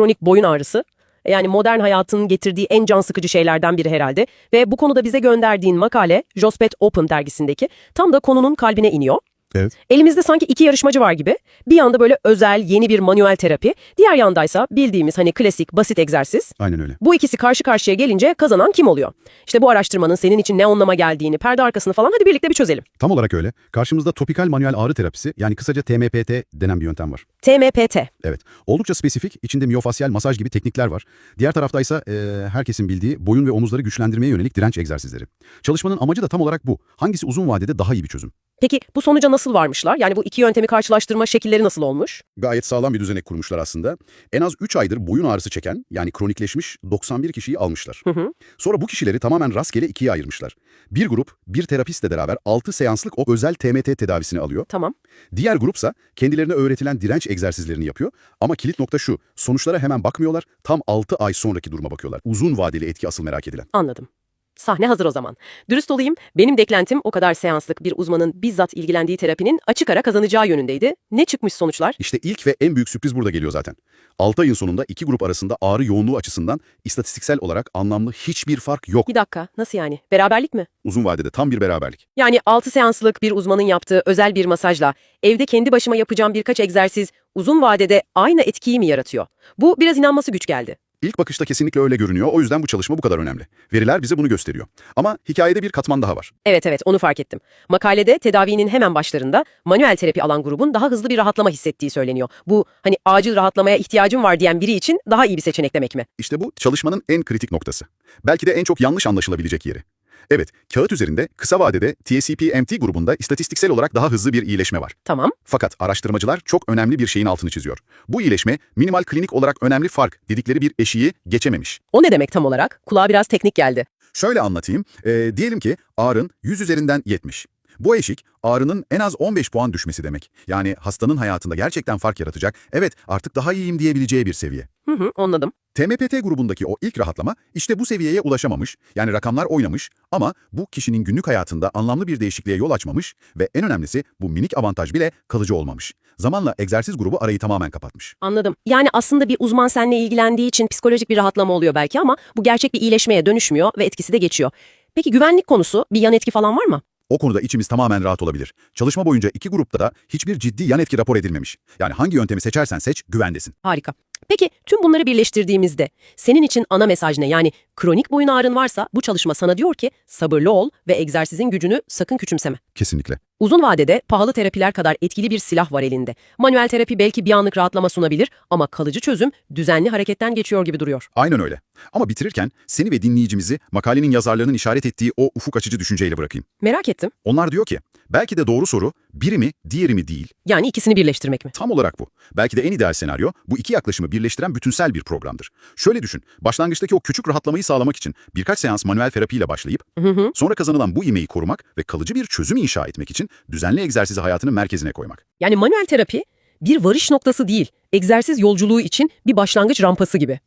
kronik boyun ağrısı. Yani modern hayatın getirdiği en can sıkıcı şeylerden biri herhalde. Ve bu konuda bize gönderdiğin makale Jospet Open dergisindeki tam da konunun kalbine iniyor. Evet. Elimizde sanki iki yarışmacı var gibi. Bir yanda böyle özel yeni bir manuel terapi, diğer yandaysa bildiğimiz hani klasik basit egzersiz. Aynen öyle. Bu ikisi karşı karşıya gelince kazanan kim oluyor? İşte bu araştırmanın senin için ne anlama geldiğini, perde arkasını falan hadi birlikte bir çözelim. Tam olarak öyle. Karşımızda topikal manuel ağrı terapisi yani kısaca TMPT denen bir yöntem var. TMPT. Evet. Oldukça spesifik, içinde miyofasyal masaj gibi teknikler var. Diğer taraftaysa e, herkesin bildiği boyun ve omuzları güçlendirmeye yönelik direnç egzersizleri. Çalışmanın amacı da tam olarak bu. Hangisi uzun vadede daha iyi bir çözüm? Peki bu sonuca nasıl varmışlar? Yani bu iki yöntemi karşılaştırma şekilleri nasıl olmuş? Gayet sağlam bir düzenek kurmuşlar aslında. En az 3 aydır boyun ağrısı çeken yani kronikleşmiş 91 kişiyi almışlar. Hı hı. Sonra bu kişileri tamamen rastgele ikiye ayırmışlar. Bir grup bir terapistle beraber 6 seanslık o özel TMT tedavisini alıyor. Tamam. Diğer grupsa kendilerine öğretilen direnç egzersizlerini yapıyor. Ama kilit nokta şu, sonuçlara hemen bakmıyorlar, tam 6 ay sonraki duruma bakıyorlar. Uzun vadeli etki asıl merak edilen. Anladım. Sahne hazır o zaman. Dürüst olayım, benim beklentim o kadar seanslık bir uzmanın bizzat ilgilendiği terapinin açık ara kazanacağı yönündeydi. Ne çıkmış sonuçlar? İşte ilk ve en büyük sürpriz burada geliyor zaten. 6 ayın sonunda iki grup arasında ağrı yoğunluğu açısından istatistiksel olarak anlamlı hiçbir fark yok. Bir dakika, nasıl yani? Beraberlik mi? Uzun vadede tam bir beraberlik. Yani 6 seanslık bir uzmanın yaptığı özel bir masajla evde kendi başıma yapacağım birkaç egzersiz uzun vadede aynı etkiyi mi yaratıyor? Bu biraz inanması güç geldi. İlk bakışta kesinlikle öyle görünüyor. O yüzden bu çalışma bu kadar önemli. Veriler bize bunu gösteriyor. Ama hikayede bir katman daha var. Evet evet onu fark ettim. Makalede tedavinin hemen başlarında manuel terapi alan grubun daha hızlı bir rahatlama hissettiği söyleniyor. Bu hani acil rahatlamaya ihtiyacım var diyen biri için daha iyi bir seçenek demek mi? İşte bu çalışmanın en kritik noktası. Belki de en çok yanlış anlaşılabilecek yeri. Evet, kağıt üzerinde kısa vadede TSP-MT grubunda istatistiksel olarak daha hızlı bir iyileşme var. Tamam. Fakat araştırmacılar çok önemli bir şeyin altını çiziyor. Bu iyileşme minimal klinik olarak önemli fark dedikleri bir eşiği geçememiş. O ne demek tam olarak? Kulağa biraz teknik geldi. Şöyle anlatayım. Ee, diyelim ki ağrın 100 üzerinden 70. Bu eşik ağrının en az 15 puan düşmesi demek. Yani hastanın hayatında gerçekten fark yaratacak, evet artık daha iyiyim diyebileceği bir seviye. Hı hı anladım. TMPT grubundaki o ilk rahatlama işte bu seviyeye ulaşamamış, yani rakamlar oynamış ama bu kişinin günlük hayatında anlamlı bir değişikliğe yol açmamış ve en önemlisi bu minik avantaj bile kalıcı olmamış. Zamanla egzersiz grubu arayı tamamen kapatmış. Anladım. Yani aslında bir uzman seninle ilgilendiği için psikolojik bir rahatlama oluyor belki ama bu gerçek bir iyileşmeye dönüşmüyor ve etkisi de geçiyor. Peki güvenlik konusu bir yan etki falan var mı? O konuda içimiz tamamen rahat olabilir. Çalışma boyunca iki grupta da hiçbir ciddi yan etki rapor edilmemiş. Yani hangi yöntemi seçersen seç, güvendesin. Harika. Peki tüm bunları birleştirdiğimizde senin için ana mesaj ne? Yani kronik boyun ağrın varsa bu çalışma sana diyor ki sabırlı ol ve egzersizin gücünü sakın küçümseme. Kesinlikle. Uzun vadede pahalı terapiler kadar etkili bir silah var elinde. Manuel terapi belki bir anlık rahatlama sunabilir ama kalıcı çözüm düzenli hareketten geçiyor gibi duruyor. Aynen öyle. Ama bitirirken seni ve dinleyicimizi makalenin yazarlarının işaret ettiği o ufuk açıcı düşünceyle bırakayım. Merak ettim. Onlar diyor ki, belki de doğru soru biri mi, diğeri mi değil. Yani ikisini birleştirmek mi? Tam olarak bu. Belki de en ideal senaryo bu iki yaklaşımı birleştiren bütünsel bir programdır. Şöyle düşün, başlangıçtaki o küçük rahatlamayı sağlamak için birkaç seans manuel terapiyle başlayıp, Hı hı. sonra kazanılan bu imeyi korumak ve kalıcı bir çözüm inşa etmek için düzenli egzersizi hayatının merkezine koymak. Yani manuel terapi bir varış noktası değil, egzersiz yolculuğu için bir başlangıç rampası gibi.